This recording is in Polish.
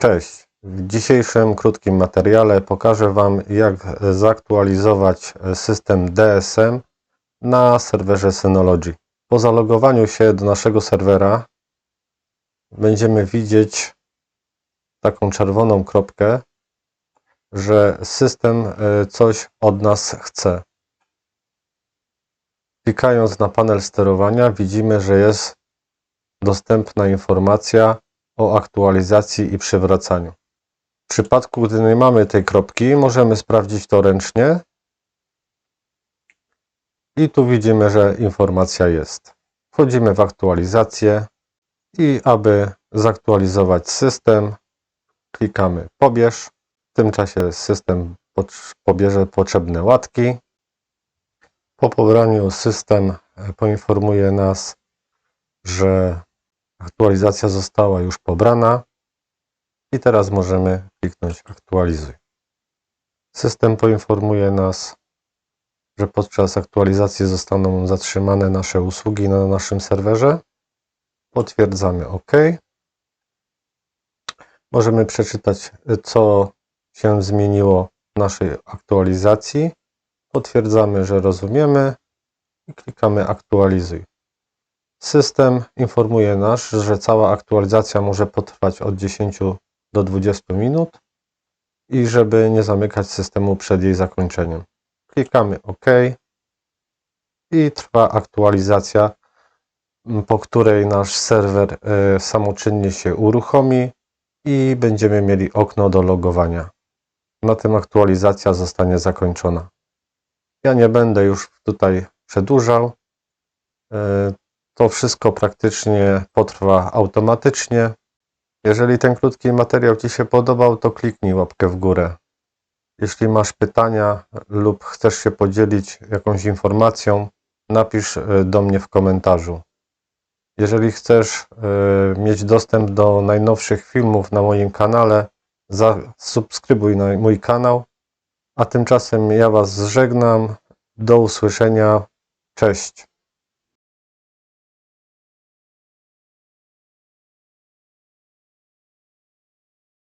Cześć. W dzisiejszym krótkim materiale pokażę Wam, jak zaktualizować system DSM na serwerze Synology. Po zalogowaniu się do naszego serwera będziemy widzieć taką czerwoną kropkę, że system e, coś od nas chce. Klikając na panel sterowania widzimy, że jest dostępna informacja o aktualizacji i przywracaniu. W przypadku, gdy nie mamy tej kropki, możemy sprawdzić to ręcznie. I tu widzimy, że informacja jest. Wchodzimy w aktualizację i aby zaktualizować system, klikamy pobierz. W tym czasie system pobierze potrzebne łatki. Po pobraniu system poinformuje nas, że Aktualizacja została już pobrana i teraz możemy kliknąć aktualizuj. System poinformuje nas, że podczas aktualizacji zostaną zatrzymane nasze usługi na naszym serwerze. Potwierdzamy OK. Możemy przeczytać, co się zmieniło w naszej aktualizacji. Potwierdzamy, że rozumiemy i klikamy aktualizuj. System informuje nas, że cała aktualizacja może potrwać od 10 do 20 minut i żeby nie zamykać systemu przed jej zakończeniem. Klikamy OK i trwa aktualizacja, po której nasz serwer e, samoczynnie się uruchomi i będziemy mieli okno do logowania. Na tym aktualizacja zostanie zakończona. Ja nie będę już tutaj przedłużał. To wszystko praktycznie potrwa automatycznie. Jeżeli ten krótki materiał Ci się podobał, to kliknij łapkę w górę. Jeśli masz pytania lub chcesz się podzielić jakąś informacją, napisz e, do mnie w komentarzu. Jeżeli chcesz e, mieć dostęp do najnowszych filmów na moim kanale, zasubskrybuj mój kanał. A tymczasem ja Was żegnam. Do usłyszenia. Cześć.